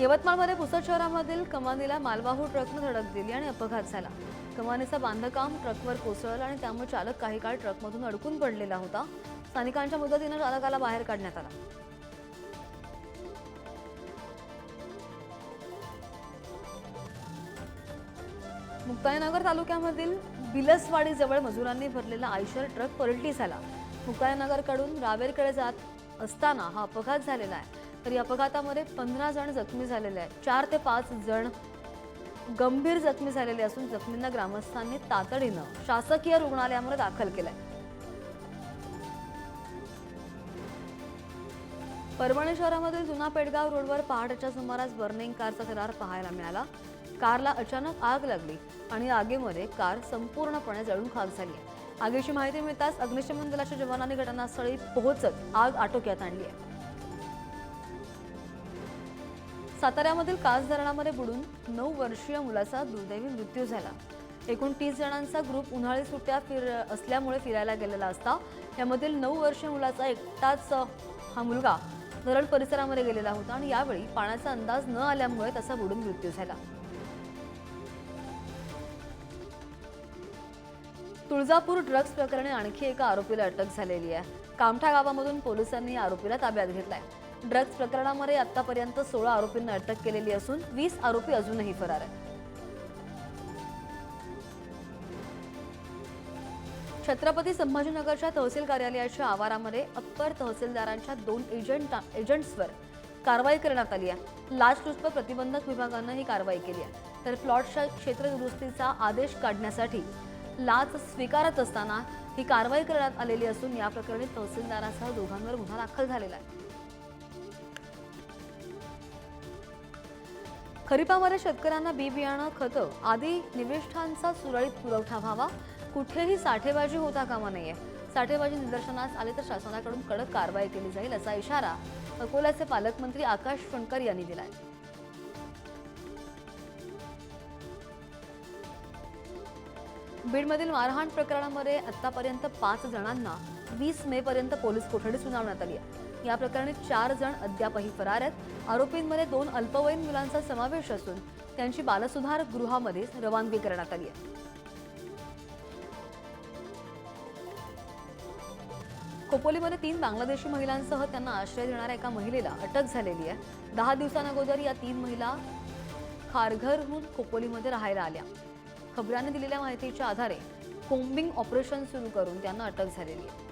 यवतमाळमध्ये पुसद शहरामधील कमानीला मालवाहू ट्रकनं धडक दिली आणि अपघात झाला. कमानीचं बांधकाम ट्रकवर कोसळलं आणि त्यामुळे चालक काही काळ ट्रकमधून अडकून पडलेला होता. स्थानिकांच्या मदतीनं चालकाला बाहेर काढण्यात आला. मुक्ताईनगर तालुक्यामधील बिलसवाडीजवळ मजुरांनी भरलेला आयशर ट्रक पलटी झाला. मुक्ताईनगरकडून रावेरकडे जात असताना हा अपघात झालेला आहे. तर या अपघातामध्ये पंधरा जण जखमी झालेले आहेत. चार ते पाच जण गंभीर जखमी झालेले असून जखमींना ग्रामस्थांनी तातडीनं शासकीय रुग्णालयामध्ये दाखल केलंय. परभणी शहरामधील जुना पेडगाव रोडवर पहाटेच्या सुमारास बर्निंग कारचा थरार पाहायला मिळाला. कारला अचानक आग लागली आणि आगीमध्ये कार संपूर्णपणे जळून खाक झाली आहे. आगीची माहिती मिळताच अग्निशमन दलाच्या जवानांनी घटनास्थळी पोहोचत आग आटोक्यात आणली आहे. साताऱ्यामधील कास धरणामध्ये बुडून नऊ वर्षीय मुलाचा दुर्दैवी मृत्यू झाला. एकूण तीस जणांचा ग्रुप उन्हाळी सुट्ट्या फिर असल्यामुळे फिरायला गेलेला असता यामधील नऊ वर्षीय मुलाचा एकटाच हा मुलगा धरण परिसरामध्ये गेलेला होता आणि यावेळी पाण्याचा अंदाज न आल्यामुळे त्याचा बुडून मृत्यू झाला. तुळजापूर ड्रग्ज प्रकरणी आणखी एका आरोपीला अटक झालेली आहे. कामठा गावामधून पोलिसांनी या आरोपीला ताब्यात घेतलाय. ड्रग्ज प्रकरणामध्ये आतापर्यंत सोळा आरोपींना अटक केलेली असून वीस आरोपी अजूनही फरार आहेत. छत्रपती संभाजीनगरच्या तहसील कार्यालयाच्या आवारामध्ये अप्पर तहसीलदारांच्या दोन एजंट एजंट्सवर कारवाई करण्यात आली आहे. लाचलुचपत प्रतिबंधक विभागानं ही कारवाई केली आहे. तर प्लॉटच्या क्षेत्रदुरुस्तीचा आदेश काढण्यासाठी लाच स्वीकारत असताना ही कारवाई करण्यात आलेली असून या प्रकरणी तहसीलदारासह दोघांवर गुन्हा दाखल झालेला आहे. खरीपामध्ये शेतकऱ्यांना बी बियाणं खतं आदी निविष्ठांचा सुरळीत पुरवठा व्हावा. कुठेही साठेबाजी होता कामा नये. साठेबाजी निदर्शनास आले तर शासनाकडून कडक कारवाई केली जाईल असा इशारा अकोल्याचे पालकमंत्री आकाश फणकर यांनी दिलाय. बीडमधील मारहाण प्रकरणामध्ये आतापर्यंत पाच जणांना वीस मे पर्यंत पोलीस कोठडी सुनावण्यात आली आहे. या प्रकरणी चार जण अद्यापही फरार आहेत. आरोपींमध्ये दोन अल्पवयीन मुलांचा समावेश असून त्यांची बालसुधार गृहामध्ये रवानगी करण्यात आली आहे. खोपोलीमध्ये तीन बांगलादेशी महिलांसह त्यांना आश्रय देणाऱ्या एका महिलेला अटक झालेली आहे. दहा दिवसांअगोदर या तीन महिला खारघरहून खोपोलीमध्ये राहायला आल्या. खबराने दिलेल्या माहितीच्या आधारे कोम्बिंग ऑपरेशन सुरू करून त्यांना अटक झालेली आहे.